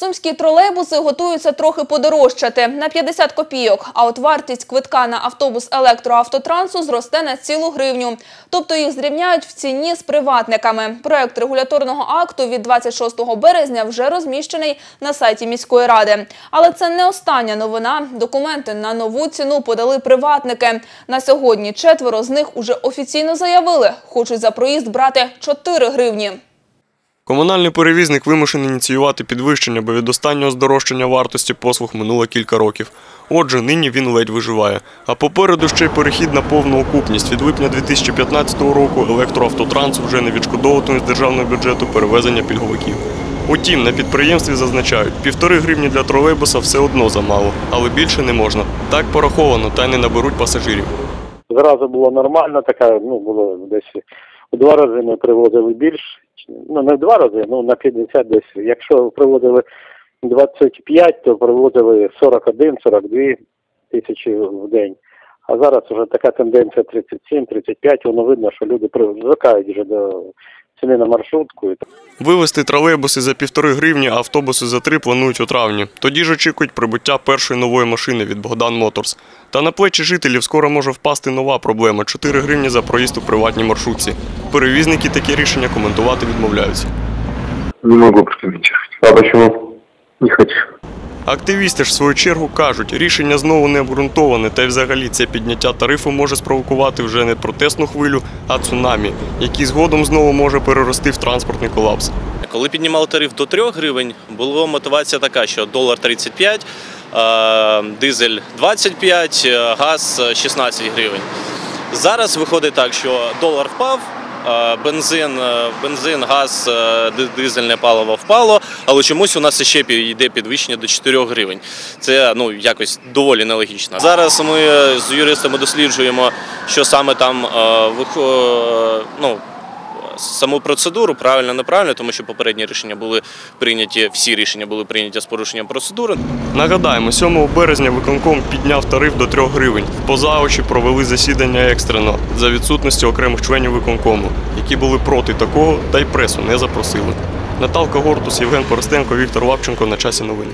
Сумські тролейбуси готуються трохи подорожчати на 50 копійок, а от вартість квитка на автобус електроавтотрансу зросте на цілу гривню. Тобто їх зрівняють в ціні з приватниками. Проект регуляторного акту від 26 березня вже розміщений на сайті міської ради. Але це не остання новина. Документи на нову ціну подали приватники. На сьогодні четверо з них уже офіційно заявили, хочуть за проїзд брати 4 гривні. Комунальний перевізник вимушений ініціювати підвищення, бо від останнього здорожчання вартості послуг минуло кілька років. Отже, нині він ледь виживає. А попереду ще й перехід на повну окупність. Від липня 2015 року електроавтотранс вже не відшкодовуватиме з державного бюджету перевезення пільговиків. Утім, на підприємстві зазначають, півтори гривні для тролейбуса все одно замало, але більше не можна. Так пораховано, та й не наберуть пасажирів. Зразу було нормально, така, ну, було десь у два рази ми привозили більш, ну не в два рази, ну на 50 десь. Якщо привозили 25, то привозили 41-42 тисячі в день. А зараз вже така тенденція 37-35, воно видно, що люди звикають вже до ціни на маршрутку. Вивезти тролейбуси за півтори гривні, а автобуси за три планують у травні. Тоді ж очікують прибуття першої нової машини від Богдан Моторс. Та на плечі жителів скоро може впасти нова проблема 4 гривні за проїзд у приватній маршрутці. Перевізники такі рішення коментувати відмовляються. Не могу прокомментировать. А почему? Не хочу. Активісти ж в свою чергу кажуть, рішення знову не обґрунтоване, та й взагалі це підняття тарифу може спровокувати вже не протестну хвилю, а цунамі, який згодом знову може перерости в транспортний колапс. Коли піднімали тариф до 3 гривень, була мотивація така, що долар 35, е, дизель 25, е, газ е, 16 гривень. Зараз виходить так, що долар впав, е, бензин, е, бензин, газ, е, дизельне паливо впало, але чомусь у нас ще йде підвищення до 4 гривень. Це ну якось доволі нелогічно. Зараз ми з юристами досліджуємо, що саме там ну, саму процедуру правильно неправильно, тому що попередні рішення були прийняті, всі рішення були прийняті з порушенням процедури. Нагадаємо, 7 березня виконком підняв тариф до 3 гривень. Поза очі провели засідання екстрено за відсутності окремих членів виконкому, які були проти такого, та й пресу не запросили. Наталка Гортус, Євген Поростенко, Віктор Лапченко на часі новини.